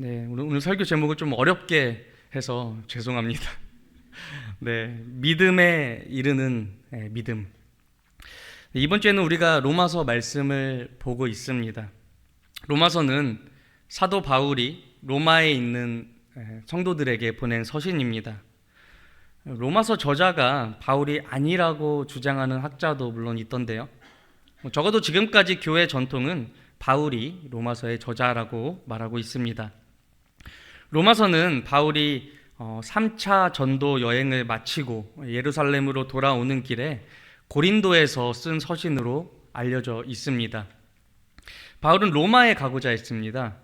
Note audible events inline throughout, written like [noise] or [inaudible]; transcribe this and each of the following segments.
네, 오늘, 오늘 설교 제목을 좀 어렵게 해서 죄송합니다. [laughs] 네, 믿음에 이르는 네, 믿음. 이번 주에는 우리가 로마서 말씀을 보고 있습니다. 로마서는 사도 바울이 로마에 있는 에, 성도들에게 보낸 서신입니다. 로마서 저자가 바울이 아니라고 주장하는 학자도 물론 있던데요. 뭐 적어도 지금까지 교회 전통은 바울이 로마서의 저자라고 말하고 있습니다. 로마서는 바울이 어, 3차 전도 여행을 마치고 예루살렘으로 돌아오는 길에 고린도에서 쓴 서신으로 알려져 있습니다. 바울은 로마에 가고자 했습니다.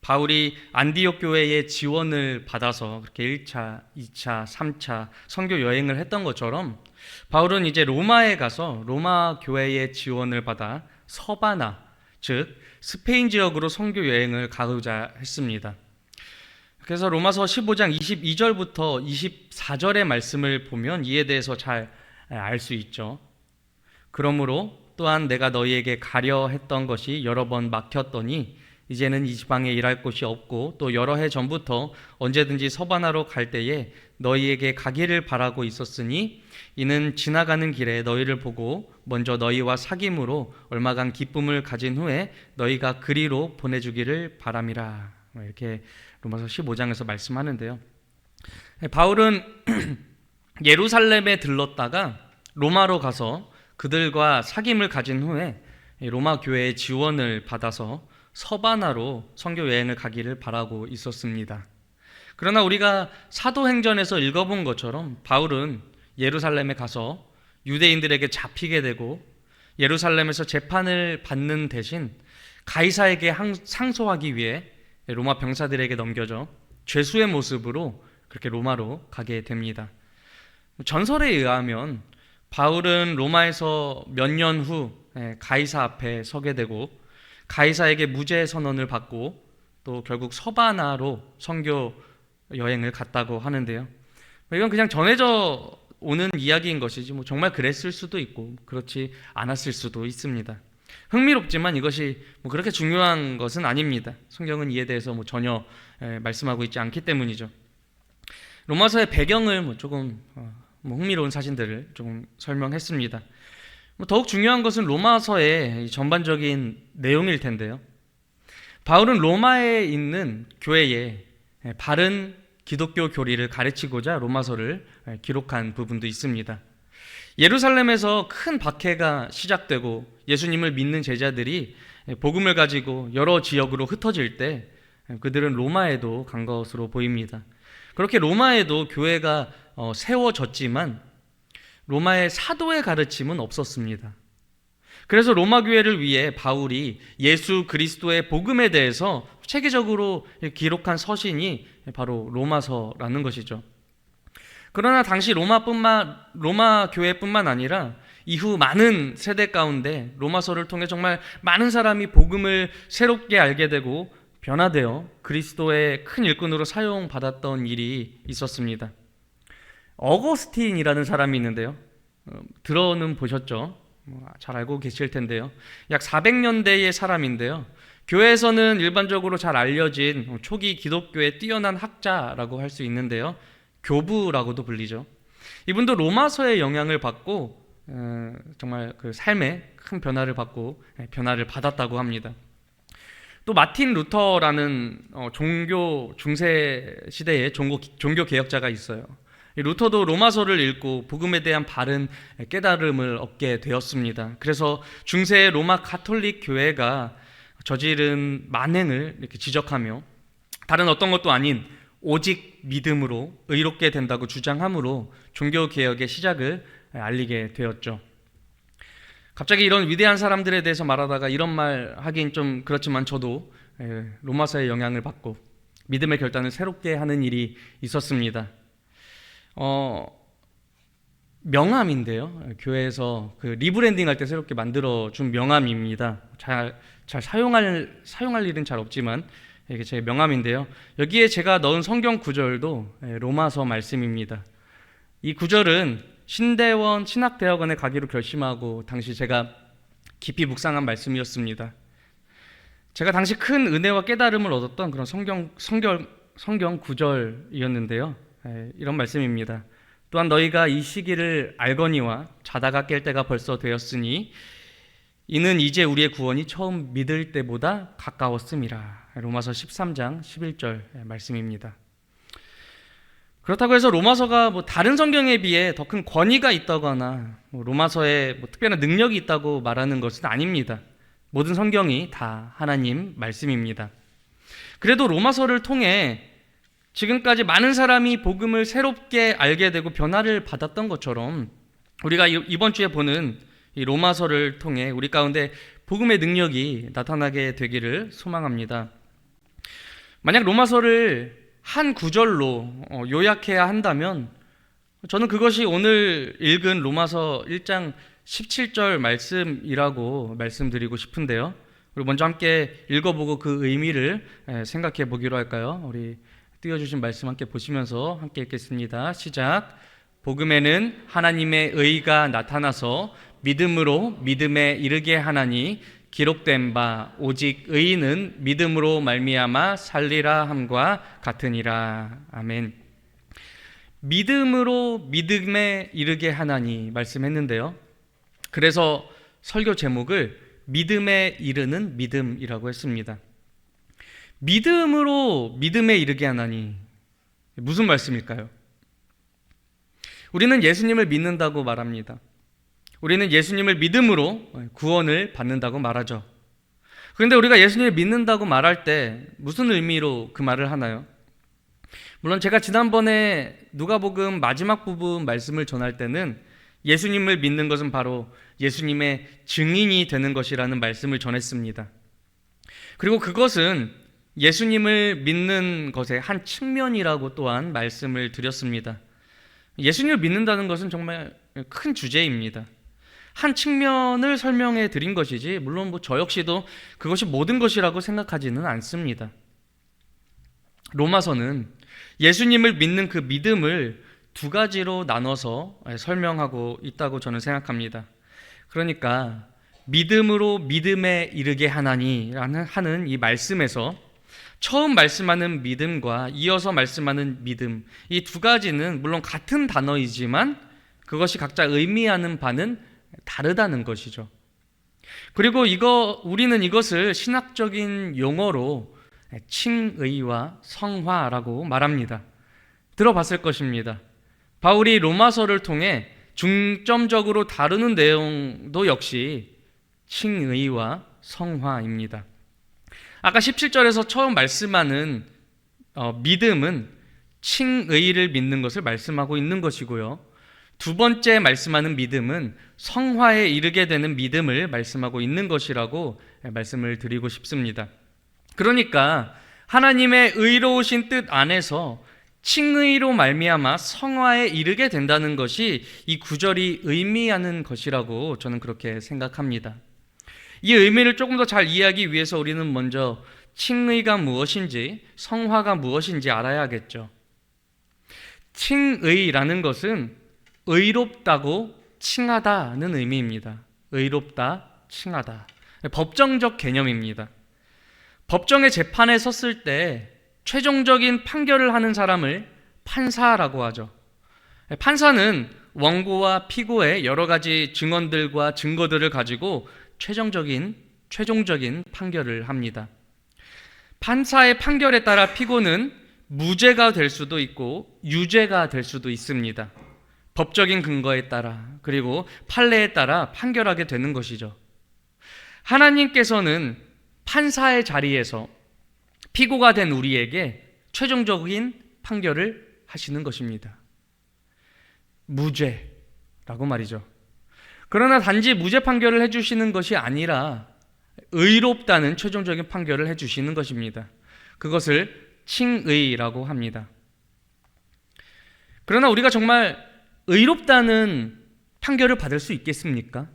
바울이 안디옥 교회의 지원을 받아서 그렇게 1차, 2차, 3차 선교 여행을 했던 것처럼 바울은 이제 로마에 가서 로마 교회의 지원을 받아 서바나 즉 스페인 지역으로 선교 여행을 가고자 했습니다. 그래서 로마서 15장 22절부터 24절의 말씀을 보면 이에 대해서 잘 알 수 있죠. 그러므로 또한 내가 너희에게 가려 했던 것이 여러 번 막혔더니 이제는 이 지방에 일할 곳이 없고 또 여러 해 전부터 언제든지 서바나로 갈 때에 너희에게 가기를 바라고 있었으니 이는 지나가는 길에 너희를 보고 먼저 너희와 사귐으로 얼마간 기쁨을 가진 후에 너희가 그리로 보내주기를 바람이라 이렇게 로마서 15장에서 말씀하는데요. 바울은 [clears throat] 예루살렘에 들렀다가 로마로 가서 그들과 사귐을 가진 후에 로마 교회의 지원을 받아서 서바나로 선교 여행을 가기를 바라고 있었습니다. 그러나 우리가 사도행전에서 읽어본 것처럼 바울은 예루살렘에 가서 유대인들에게 잡히게 되고 예루살렘에서 재판을 받는 대신 가이사에게 상소하기 위해 로마 병사들에게 넘겨져 죄수의 모습으로 그렇게 로마로 가게 됩니다. 전설에 의하면 바울은 로마에서 몇 년 후 가이사 앞에 서게 되고 가이사에게 무죄 선언을 받고 또 결국 서바나로 선교 여행을 갔다고 하는데요. 이건 그냥 전해져 오는 이야기인 것이지 뭐 정말 그랬을 수도 있고 그렇지 않았을 수도 있습니다. 흥미롭지만 이것이 뭐 그렇게 중요한 것은 아닙니다. 성경은 이에 대해서 뭐 전혀 말씀하고 있지 않기 때문이죠. 로마서의 배경을 뭐 조금 뭐 흥미로운 사진들을 조금 설명했습니다. 뭐 더욱 중요한 것은 로마서의 전반적인 내용일 텐데요. 바울은 로마에 있는 교회에 바른 기독교 교리를 가르치고자 로마서를 기록한 부분도 있습니다. 예루살렘에서 큰 박해가 시작되고 예수님을 믿는 제자들이 복음을 가지고 여러 지역으로 흩어질 때 그들은 로마에도 간 것으로 보입니다. 그렇게 로마에도 교회가 어, 세워졌지만 로마의 사도의 가르침은 없었습니다. 그래서 로마 교회를 위해 바울이 예수 그리스도의 복음에 대해서 체계적으로 기록한 서신이 바로 로마서라는 것이죠. 그러나 당시 로마뿐만 로마 교회뿐만 아니라 이후 많은 세대 가운데 로마서를 통해 정말 많은 사람이 복음을 새롭게 알게 되고 변화되어 그리스도의 큰 일꾼으로 사용받았던 일이 있었습니다. 어거스틴이라는 사람이 있는데요. 어, 들어는 보셨죠? 뭐, 잘 알고 계실 텐데요. 약 400년대의 사람인데요. 교회에서는 일반적으로 잘 알려진 초기 기독교의 뛰어난 학자라고 할 수 있는데요. 교부라고도 불리죠. 이분도 로마서의 영향을 받고 어, 정말 그 삶에 큰 변화를 받고 예, 변화를 받았다고 합니다. 또 마틴 루터라는 어, 종교 중세 시대의 종교, 종교 개혁자가 있어요. 루터도 로마서를 읽고 복음에 대한 바른 깨달음을 얻게 되었습니다. 그래서 중세 로마 가톨릭 교회가 저지른 만행을 이렇게 지적하며 다른 어떤 것도 아닌 오직 믿음으로 의롭게 된다고 주장함으로 종교 개혁의 시작을 알리게 되었죠. 갑자기 이런 위대한 사람들에 대해서 말하다가 이런 말 하긴 좀 그렇지만 저도 로마서의 영향을 받고 믿음의 결단을 새롭게 하는 일이 있었습니다. 어, 명함인데요. 교회에서 그 리브랜딩 할 때 새롭게 만들어 준 명함입니다. 잘, 잘 사용할, 사용할 일은 잘 없지만 이게 제 명함인데요. 여기에 제가 넣은 성경 구절도 예, 로마서 말씀입니다. 이 구절은 신대원 신학대학원에 가기로 결심하고 당시 제가 깊이 묵상한 말씀이었습니다. 제가 당시 큰 은혜와 깨달음을 얻었던 그런 성경 성경 성경 구절이었는데요. 예, 이런 말씀입니다. 또한 너희가 이 시기를 알거니와 자다가 깰 때가 벌써 되었으니 이는 이제 우리의 구원이 처음 믿을 때보다 가까웠음이라. 로마서 13장 11절 말씀입니다. 그렇다고 해서 로마서가 뭐 다른 성경에 비해 더 큰 권위가 있다거나 뭐 로마서에 뭐 특별한 능력이 있다고 말하는 것은 아닙니다. 모든 성경이 다 하나님 말씀입니다. 그래도 로마서를 통해 지금까지 많은 사람이 복음을 새롭게 알게 되고 변화를 받았던 것처럼 우리가 이- 이번 주에 보는 이 로마서를 통해 우리 가운데 복음의 능력이 나타나게 되기를 소망합니다. 만약 로마서를 한 구절로 어, 요약해야 한다면 저는 그것이 오늘 읽은 로마서 1장 17절 말씀이라고 말씀드리고 싶은데요. 우리 먼저 함께 읽어보고 그 의미를 에, 생각해 보기로 할까요? 우리 띄워주신 말씀 함께 보시면서 함께 읽겠습니다. 시작. 복음에는 하나님의 의가 나타나서 믿음으로 믿음에 이르게 하나니 기록된 바 오직 의인은 믿음으로 말미암아 살리라 함과 같으니라. 아멘. 믿음으로 믿음에 이르게 하나니 말씀했는데요. 그래서 설교 제목을 믿음에 이르는 믿음이라고 했습니다. 믿음으로 믿음에 이르게 하나니 무슨 말씀일까요? 우리는 예수님을 믿는다고 말합니다. 우리는 예수님을 믿음으로 구원을 받는다고 말하죠. 그런데 우리가 예수님을 믿는다고 말할 때 무슨 의미로 그 말을 하나요? 물론 제가 지난번에 누가복음 마지막 부분 말씀을 전할 때는 예수님을 믿는 것은 바로 예수님의 증인이 되는 것이라는 말씀을 전했습니다. 그리고 그것은 예수님을 믿는 것의 한 측면이라고 또한 말씀을 드렸습니다. 예수님을 믿는다는 것은 정말 큰 주제입니다. 한 측면을 설명해 드린 것이지, 물론 뭐 저 역시도 그것이 모든 것이라고 생각하지는 않습니다. 로마서는 예수님을 믿는 그 믿음을 두 가지로 나눠서 설명하고 있다고 저는 생각합니다. 그러니까 믿음으로 믿음에 이르게 하나니라는 하는 이 말씀에서 처음 말씀하는 믿음과 이어서 말씀하는 믿음 이 두 가지는 물론 같은 단어이지만 그것이 각자 의미하는 바는 다르다는 것이죠. 그리고 이거 우리는 이것을 신학적인 용어로 칭의와 성화라고 말합니다. 들어봤을 것입니다. 바울이 로마서를 통해 중점적으로 다루는 내용도 역시 칭의와 성화입니다. 아까 17절에서 처음 말씀하는 어, 믿음은 칭의를 믿는 것을 말씀하고 있는 것이고요. 두 번째 말씀하는 믿음은 성화에 이르게 되는 믿음을 말씀하고 있는 것이라고 말씀을 드리고 싶습니다. 그러니까 하나님의 의로우신 뜻 안에서 칭의로 말미암아 성화에 이르게 된다는 것이 이 구절이 의미하는 것이라고 저는 그렇게 생각합니다. 이 의미를 조금 더 잘 이해하기 위해서 우리는 먼저 칭의가 무엇인지 성화가 무엇인지 알아야겠죠. 칭의라는 것은 의롭다고 칭하다는 의미입니다. 의롭다, 칭하다. 법정적 개념입니다. 법정의 재판에 섰을 때 최종적인 판결을 하는 사람을 판사라고 하죠. 판사는 원고와 피고의 여러 가지 증언들과 증거들을 가지고 최종적인 최종적인 판결을 합니다. 판사의 판결에 따라 피고는 무죄가 될 수도 있고 유죄가 될 수도 있습니다. 법적인 근거에 따라 그리고 판례에 따라 판결하게 되는 것이죠. 하나님께서는 판사의 자리에서 피고가 된 우리에게 최종적인 판결을 하시는 것입니다. 무죄라고 말이죠. 그러나 단지 무죄 판결을 해주시는 것이 아니라 의롭다는 최종적인 판결을 해주시는 것입니다. 그것을 칭의라고 합니다. 그러나 우리가 정말 의롭다는 판결을 받을 수 있겠습니까?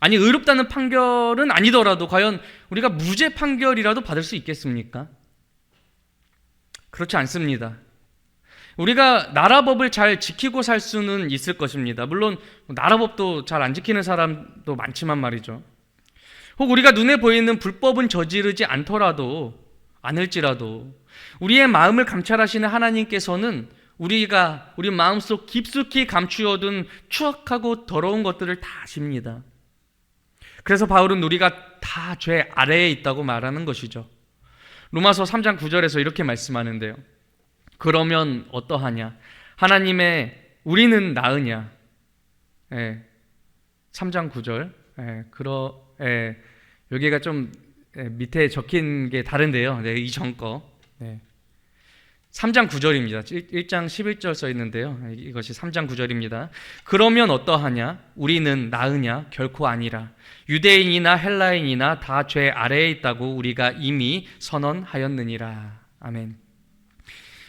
아니, 의롭다는 판결은 아니더라도 과연 우리가 무죄 판결이라도 받을 수 있겠습니까? 그렇지 않습니다. 우리가 나라법을 잘 지키고 살 수는 있을 것입니다. 물론 나라법도 잘 안 지키는 사람도 많지만 말이죠. 혹 우리가 눈에 보이는 불법은 저지르지 않더라도 않을지라도 우리의 마음을 감찰하시는 하나님께서는 우리가 우리 마음속 깊숙이 감추어둔 추악하고 더러운 것들을 다 아십니다. 그래서 바울은 우리가 다 죄 아래에 있다고 말하는 것이죠. 로마서 3장 9절에서 이렇게 말씀하는데요. 그러면 어떠하냐? 하나님의 우리는 나으냐? 예. 3장 9절. 예. 그러 예. 여기가 좀 예, 밑에 적힌 게 다른데요. 네, 이전 거. 네. 3장 9절입니다. 1장 11절 써 있는데요. 이것이 3장 9절입니다. 그러면 어떠하냐? 우리는 나으냐? 결코 아니라. 유대인이나 헬라인이나 다 죄 아래에 있다고 우리가 이미 선언하였느니라. 아멘.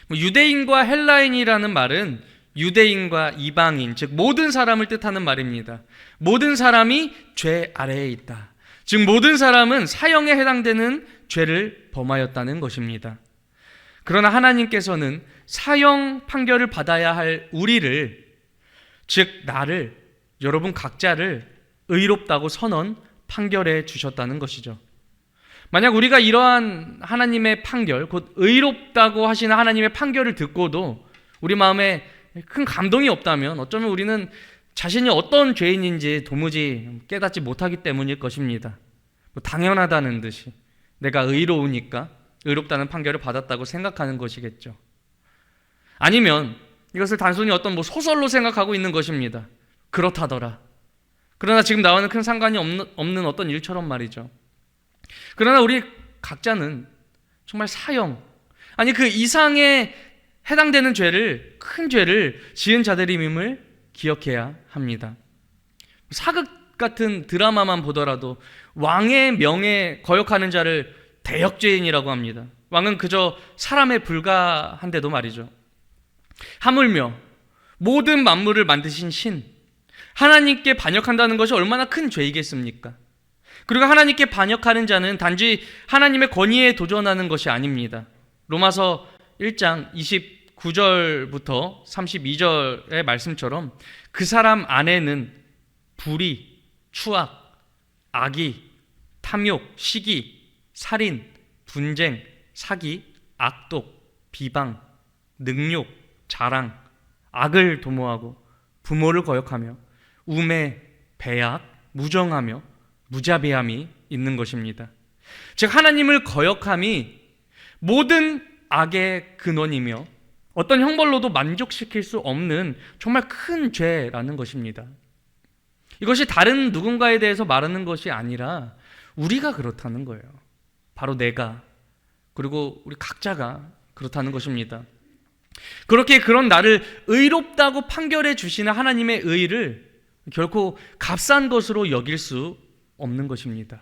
뭐 유대인과 헬라인이라는 말은 유대인과 이방인, 즉 모든 사람을 뜻하는 말입니다. 모든 사람이 죄 아래에 있다. 즉 모든 사람은 사형에 해당되는 죄를 범하였다는 것입니다. 그러나 하나님께서는 사형 판결을 받아야 할 우리를 즉 나를 여러분 각자를 의롭다고 선언 판결해 주셨다는 것이죠. 만약 우리가 이러한 하나님의 판결, 곧 의롭다고 하시는 하나님의 판결을 듣고도 우리 마음에 큰 감동이 없다면 어쩌면 우리는 자신이 어떤 죄인인지 도무지 깨닫지 못하기 때문일 것입니다. 뭐 당연하다는 듯이 내가 의로우니까 의롭다는 판결을 받았다고 생각하는 것이겠죠. 아니면 이것을 단순히 어떤 뭐 소설로 생각하고 있는 것입니다. 그렇다더라. 그러나 지금 나와는 큰 상관이 없는, 없는 어떤 일처럼 말이죠. 그러나 우리 각자는 정말 사형, 아니 그 이상에 해당되는 죄를, 큰 죄를 지은 자들임을 기억해야 합니다. 사극 같은 드라마만 보더라도 왕의 명에 거역하는 자를 대역죄인이라고 합니다. 왕은 그저 사람에 불과한데도 말이죠. 하물며 모든 만물을 만드신 신, 하나님께 반역한다는 것이 얼마나 큰 죄이겠습니까? 그리고 하나님께 반역하는 자는 단지 하나님의 권위에 도전하는 것이 아닙니다. 로마서 1장 29절부터 32절의 말씀처럼 그 사람 안에는 불의, 추악, 악의, 탐욕, 시기, 살인, 분쟁, 사기, 악독, 비방, 능욕, 자랑, 악을 도모하고 부모를 거역하며 우매, 배악, 무정하며 무자비함이 있는 것입니다. 즉 하나님을 거역함이 모든 악의 근원이며 어떤 형벌로도 만족시킬 수 없는 정말 큰 죄라는 것입니다. 이것이 다른 누군가에 대해서 말하는 것이 아니라 우리가 그렇다는 거예요. 바로 내가 그리고 우리 각자가 그렇다는 것입니다. 그렇게 그런 나를 의롭다고 판결해 주시는 하나님의 의를 결코 값싼 것으로 여길 수 없는 것입니다.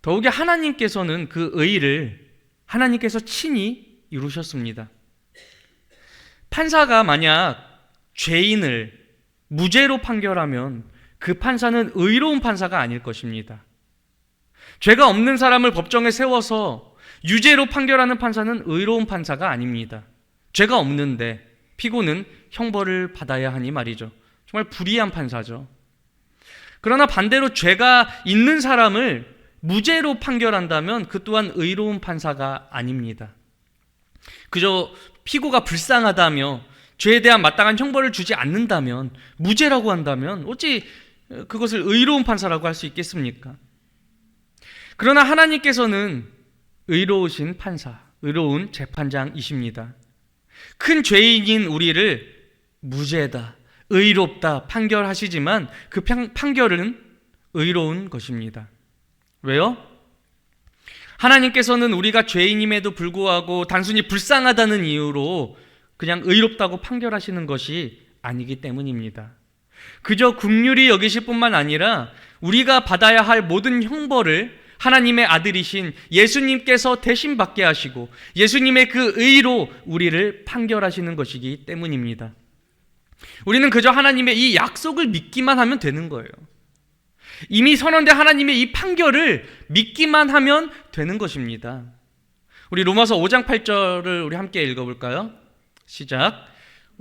더욱이 하나님께서는 그 의를 하나님께서 친히 이루셨습니다. 판사가 만약 죄인을 무죄로 판결하면 그 판사는 의로운 판사가 아닐 것입니다. 죄가 없는 사람을 법정에 세워서 유죄로 판결하는 판사는 의로운 판사가 아닙니다. 죄가 없는데 피고는 형벌을 받아야 하니 말이죠. 정말 불의한 판사죠. 그러나 반대로 죄가 있는 사람을 무죄로 판결한다면 그 또한 의로운 판사가 아닙니다. 그저 피고가 불쌍하다며 죄에 대한 마땅한 형벌을 주지 않는다면 무죄라고 한다면 어찌 그것을 의로운 판사라고 할 수 있겠습니까? 그러나 하나님께서는 의로우신 판사, 의로운 재판장이십니다. 큰 죄인인 우리를 무죄다, 의롭다 판결하시지만 그 판결은 의로운 것입니다. 왜요? 하나님께서는 우리가 죄인임에도 불구하고 단순히 불쌍하다는 이유로 그냥 의롭다고 판결하시는 것이 아니기 때문입니다. 그저 국률이 여기실 뿐만 아니라 우리가 받아야 할 모든 형벌을 하나님의 아들이신 예수님께서 대신 받게 하시고 예수님의 그 의로 우리를 판결하시는 것이기 때문입니다. 우리는 그저 하나님의 이 약속을 믿기만 하면 되는 거예요. 이미 선언된 하나님의 이 판결을 믿기만 하면 되는 것입니다. 우리 로마서 5장 8절을 우리 함께 읽어볼까요? 시작.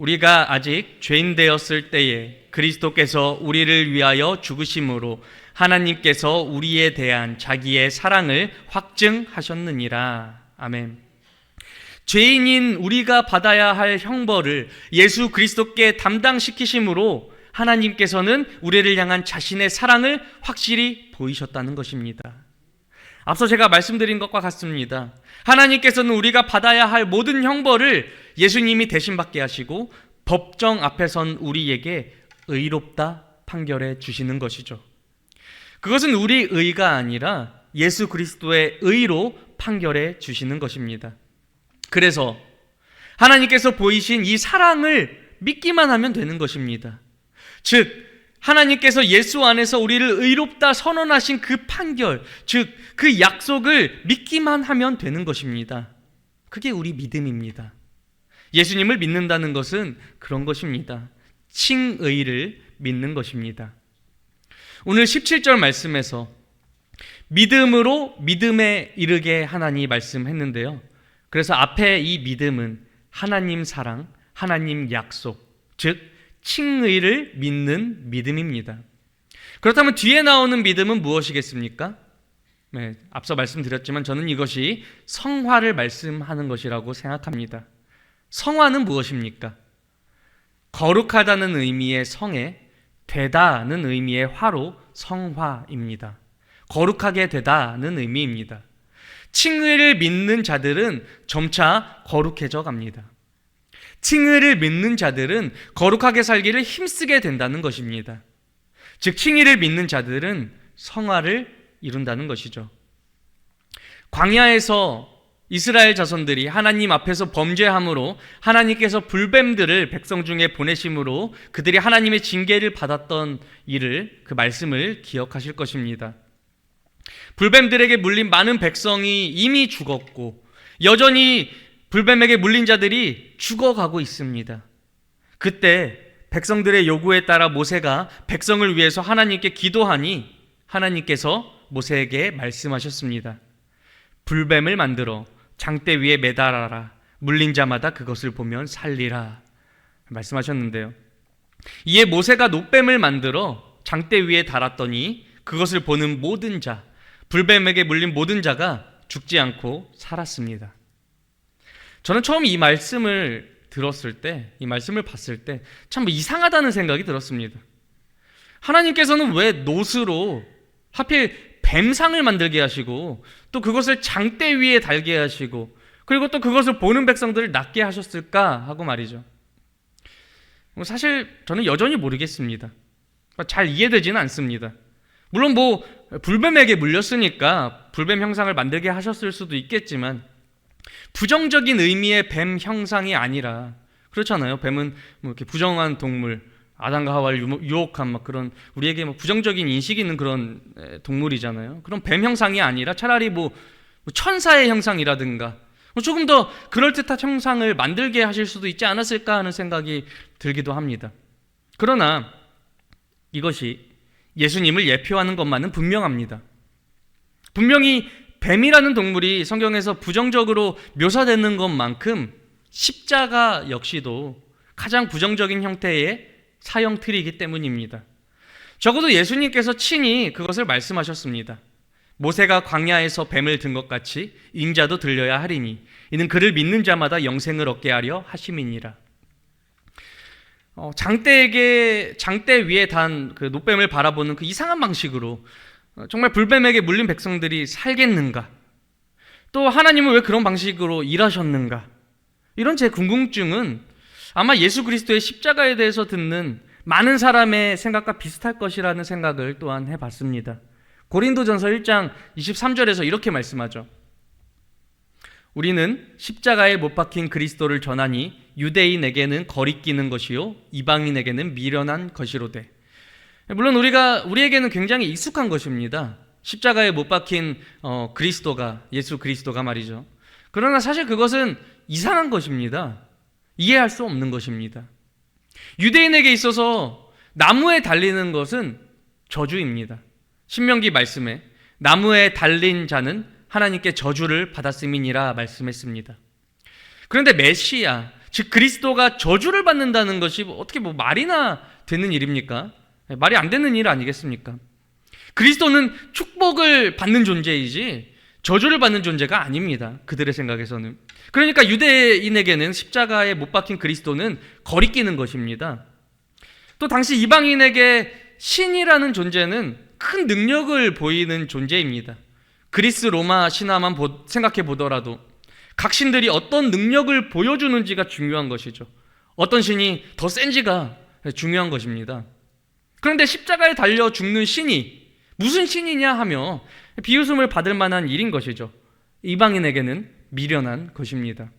우리가 아직 죄인 되었을 때에 그리스도께서 우리를 위하여 죽으심으로 하나님께서 우리에 대한 자기의 사랑을 확증하셨느니라. 아멘. 죄인인 우리가 받아야 할 형벌을 예수 그리스도께 담당시키심으로 하나님께서는 우리를 향한 자신의 사랑을 확실히 보이셨다는 것입니다. 앞서 제가 말씀드린 것과 같습니다. 하나님께서는 우리가 받아야 할 모든 형벌을 예수님이 대신 받게 하시고 법정 앞에 선 우리에게 의롭다 판결해 주시는 것이죠. 그것은 우리 의가 아니라 예수 그리스도의 의로 판결해 주시는 것입니다. 그래서 하나님께서 보이신 이 사랑을 믿기만 하면 되는 것입니다. 즉, 하나님께서 예수 안에서 우리를 의롭다 선언하신 그 판결, 즉, 그 약속을 믿기만 하면 되는 것입니다. 그게 우리 믿음입니다. 예수님을 믿는다는 것은 그런 것입니다. 칭의를 믿는 것입니다. 오늘 17절 말씀에서 믿음으로 믿음에 이르게 하나니 말씀했는데요. 그래서 앞에 이 믿음은 하나님 사랑, 하나님 약속, 즉 칭의를 믿는 믿음입니다. 그렇다면 뒤에 나오는 믿음은 무엇이겠습니까? 네, 앞서 말씀드렸지만 저는 이것이 성화를 말씀하는 것이라고 생각합니다. 성화는 무엇입니까? 거룩하다는 의미의 성에 되다는 의미의 화로 성화입니다. 거룩하게 되다는 의미입니다. 칭의를 믿는 자들은 점차 거룩해져 갑니다. 칭의를 믿는 자들은 거룩하게 살기를 힘쓰게 된다는 것입니다. 즉, 칭의를 믿는 자들은 성화를 이룬다는 것이죠. 광야에서 이스라엘 자손들이 하나님 앞에서 범죄함으로 하나님께서 불뱀들을 백성 중에 보내심으로 그들이 하나님의 징계를 받았던 일을 그 말씀을 기억하실 것입니다. 불뱀들에게 물린 많은 백성이 이미 죽었고 여전히 불뱀에게 물린 자들이 죽어가고 있습니다. 그때 백성들의 요구에 따라 모세가 백성을 위해서 하나님께 기도하니 하나님께서 모세에게 말씀하셨습니다. 불뱀을 만들어 장대 위에 매달아라. 물린 자마다 그것을 보면 살리라. 말씀하셨는데요. 이에 모세가 노뱀을 만들어 장대 위에 달았더니 그것을 보는 모든 자, 불뱀에게 물린 모든 자가 죽지 않고 살았습니다. 저는 처음 이 말씀을 들었을 때, 이 말씀을 봤을 때, 참 이상하다는 생각이 들었습니다. 하나님께서는 왜 노스로 하필 뱀상을 만들게 하시고, 또 그것을 장대 위에 달게 하시고, 그리고 또 그것을 보는 백성들을 낫게 하셨을까 하고 말이죠. 뭐 사실 저는 여전히 모르겠습니다. 잘 이해되지는 않습니다. 물론 뭐 불뱀에게 물렸으니까 불뱀 형상을 만들게 하셨을 수도 있겠지만 부정적인 의미의 뱀 형상이 아니라 그렇잖아요. 뱀은 뭐 이렇게 부정한 동물, 아담과 하와를 유혹한 막 그런 우리에게 뭐 부정적인 인식이 있는 그런 동물이잖아요. 그런 뱀 형상이 아니라 차라리 뭐 천사의 형상이라든가 뭐 조금 더 그럴듯한 형상을 만들게 하실 수도 있지 않았을까 하는 생각이 들기도 합니다. 그러나 이것이 예수님을 예표하는 것만은 분명합니다. 분명히 뱀이라는 동물이 성경에서 부정적으로 묘사되는 것만큼 십자가 역시도 가장 부정적인 형태의 사형 틀이기 때문입니다. 적어도 예수님께서 친히 그것을 말씀하셨습니다. 모세가 광야에서 뱀을 든 것 같이 인자도 들려야 하리니 이는 그를 믿는 자마다 영생을 얻게 하려 하심이니라. 어, 장대에게 장대 위에 단 그 노뱀을 바라보는 그 이상한 방식으로 어, 정말 불뱀에게 물린 백성들이 살겠는가? 또 하나님은 왜 그런 방식으로 일하셨는가? 이런 제 궁금증은 아마 예수 그리스도의 십자가에 대해서 듣는 많은 사람의 생각과 비슷할 것이라는 생각을 또한 해봤습니다. 고린도전서 1장 23절에서 이렇게 말씀하죠. 우리는 십자가에 못 박힌 그리스도를 전하니 유대인에게는 거리끼는 것이요 이방인에게는 미련한 것이로되 물론 우리가 우리에게는 굉장히 익숙한 것입니다. 십자가에 못 박힌 어, 그리스도가 예수 그리스도가 말이죠. 그러나 사실 그것은 이상한 것입니다. 이해할 수 없는 것입니다. 유대인에게 있어서 나무에 달리는 것은 저주입니다. 신명기 말씀에 나무에 달린 자는 하나님께 저주를 받았음이니라 말씀했습니다. 그런데 메시아, 즉 그리스도가 저주를 받는다는 것이 뭐 어떻게 뭐 말이나 되는 일입니까? 네, 말이 안 되는 일 아니겠습니까? 그리스도는 축복을 받는 존재이지 저주를 받는 존재가 아닙니다. 그들의 생각에서는. 그러니까 유대인에게는 십자가에 못 박힌 그리스도는 거리끼는 것입니다. 또 당시 이방인에게 신이라는 존재는 큰 능력을 보이는 존재입니다. 그리스 로마 신화만 생각해 보더라도 각 신들이 어떤 능력을 보여주는지가 중요한 것이죠. 어떤 신이 더 센지가 중요한 것입니다. 그런데 십자가에 달려 죽는 신이 무슨 신이냐 하며 비웃음을 받을 만한 일인 것이죠. 이방인에게는 미련한 것입니다.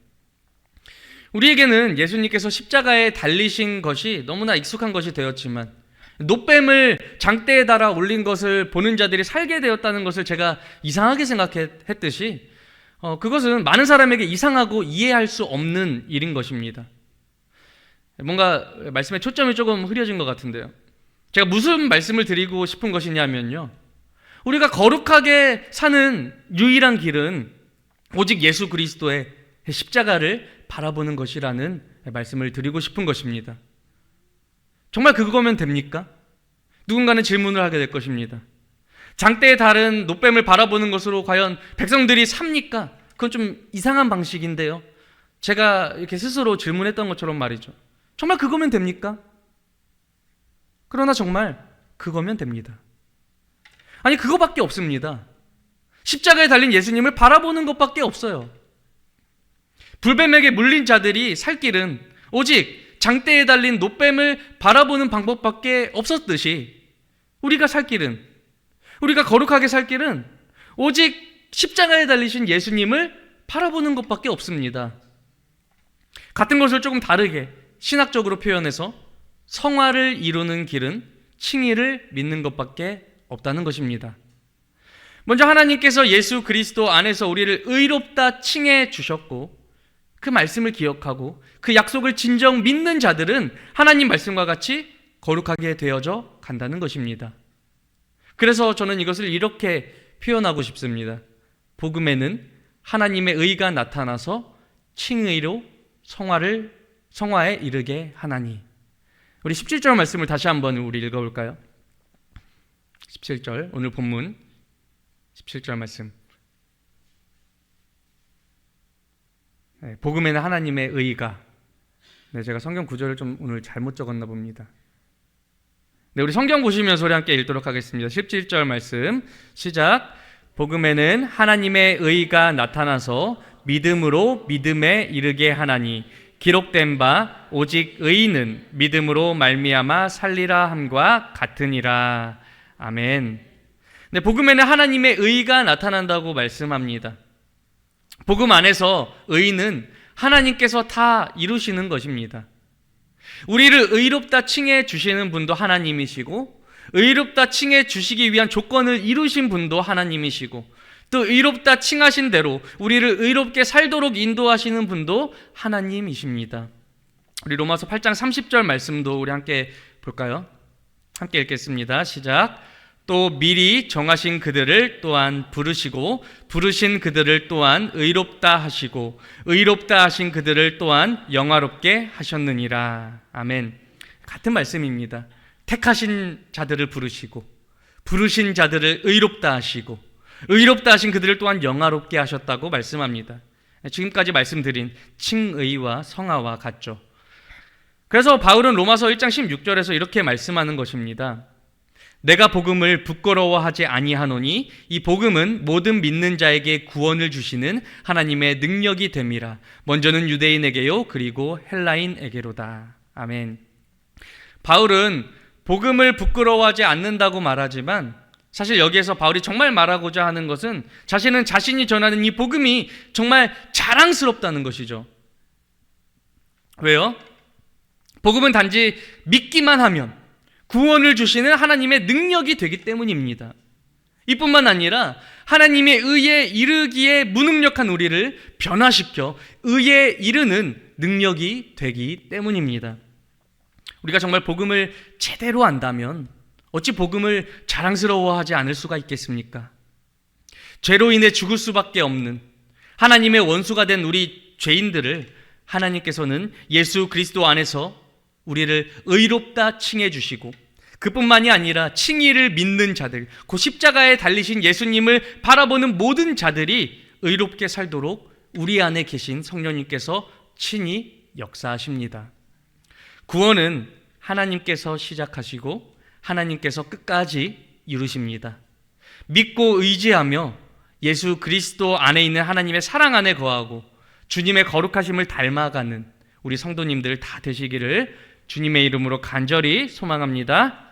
우리에게는 예수님께서 십자가에 달리신 것이 너무나 익숙한 것이 되었지만 노뱀을 장대에 달아 올린 것을 보는 자들이 살게 되었다는 것을 제가 이상하게 생각했듯이 어, 그것은 많은 사람에게 이상하고 이해할 수 없는 일인 것입니다. 뭔가 말씀의 초점이 조금 흐려진 것 같은데요. 제가 무슨 말씀을 드리고 싶은 것이냐면요. 우리가 거룩하게 사는 유일한 길은 오직 예수 그리스도의 십자가를 바라보는 것이라는 말씀을 드리고 싶은 것입니다. 정말 그거면 됩니까? 누군가는 질문을 하게 될 것입니다. 장대에 다른 노뱀을 바라보는 것으로 과연 백성들이 삽니까? 그건 좀 이상한 방식인데요. 제가 이렇게 스스로 질문했던 것처럼 말이죠. 정말 그거면 됩니까? 그러나 정말 그거면 됩니다. 아니, 그거밖에 없습니다. 십자가에 달린 예수님을 바라보는 것밖에 없어요. 불뱀에게 물린 자들이 살 길은 오직 장대에 달린 노뱀을 바라보는 방법밖에 없었듯이 우리가 살 길은 우리가 거룩하게 살 길은 오직 십자가에 달리신 예수님을 바라보는 것밖에 없습니다. 같은 것을 조금 다르게 신학적으로 표현해서 성화를 이루는 길은 칭의를 믿는 것밖에 없다는 것입니다. 먼저 하나님께서 예수 그리스도 안에서 우리를 의롭다 칭해 주셨고 그 말씀을 기억하고 그 약속을 진정 믿는 자들은 하나님 말씀과 같이 거룩하게 되어져 간다는 것입니다. 그래서 저는 이것을 이렇게 표현하고 싶습니다. 복음에는 하나님의 의가 나타나서 칭의로 성화를 성화에 이르게 하나니. 우리 17절 말씀을 다시 한번 우리 읽어 볼까요? 17절 오늘 본문 17절 말씀. 네, 복음에는 하나님의 의가. 네, 제가 성경 구절을 좀 오늘 잘못 적었나 봅니다. 네, 우리 성경 보시면서 우리 함께 읽도록 하겠습니다. 17절 말씀 시작. 복음에는 하나님의 의가 나타나서 믿음으로 믿음에 이르게 하나니 기록된 바 오직 의인은 믿음으로 말미암아 살리라 함과 같으니라. 아멘. 네, 복음에는 하나님의 의가 나타난다고 말씀합니다. 복음 안에서 의는 하나님께서 다 이루시는 것입니다. 우리를 의롭다 칭해 주시는 분도 하나님이시고 의롭다 칭해 주시기 위한 조건을 이루신 분도 하나님이시고 또 의롭다 칭하신 대로 우리를 의롭게 살도록 인도하시는 분도 하나님이십니다. 우리 로마서 8장 30절 말씀도 우리 함께 볼까요? 함께 읽겠습니다. 시작. 또 미리 정하신 그들을 또한 부르시고 부르신 그들을 또한 의롭다 하시고 의롭다 하신 그들을 또한 영화롭게 하셨느니라. 아멘. 같은 말씀입니다. 택하신 자들을 부르시고 부르신 자들을 의롭다 하시고 의롭다 하신 그들을 또한 영화롭게 하셨다고 말씀합니다. 지금까지 말씀드린 칭의와 성화와 같죠. 그래서 바울은 로마서 1장 16절에서 이렇게 말씀하는 것입니다. 내가 복음을 부끄러워하지 아니하노니 이 복음은 모든 믿는 자에게 구원을 주시는 하나님의 능력이 됨이라. 먼저는 유대인에게요 그리고 헬라인에게로다. 아멘. 바울은 복음을 부끄러워하지 않는다고 말하지만 사실 여기에서 바울이 정말 말하고자 하는 것은 자신은 자신이 전하는 이 복음이 정말 자랑스럽다는 것이죠. 왜요? 복음은 단지 믿기만 하면 구원을 주시는 하나님의 능력이 되기 때문입니다. 이뿐만 아니라 하나님의 의에 이르기에 무능력한 우리를 변화시켜 의에 이르는 능력이 되기 때문입니다. 우리가 정말 복음을 제대로 안다면 어찌 복음을 자랑스러워하지 않을 수가 있겠습니까? 죄로 인해 죽을 수밖에 없는 하나님의 원수가 된 우리 죄인들을 하나님께서는 예수 그리스도 안에서 우리를 의롭다 칭해 주시고 그뿐만이 아니라 칭의를 믿는 자들, 그 십자가에 달리신 예수님을 바라보는 모든 자들이 의롭게 살도록 우리 안에 계신 성령님께서 친히 역사하십니다. 구원은 하나님께서 시작하시고 하나님께서 끝까지 이루십니다. 믿고 의지하며 예수 그리스도 안에 있는 하나님의 사랑 안에 거하고 주님의 거룩하심을 닮아가는 우리 성도님들 다 되시기를 주님의 이름으로 간절히 소망합니다.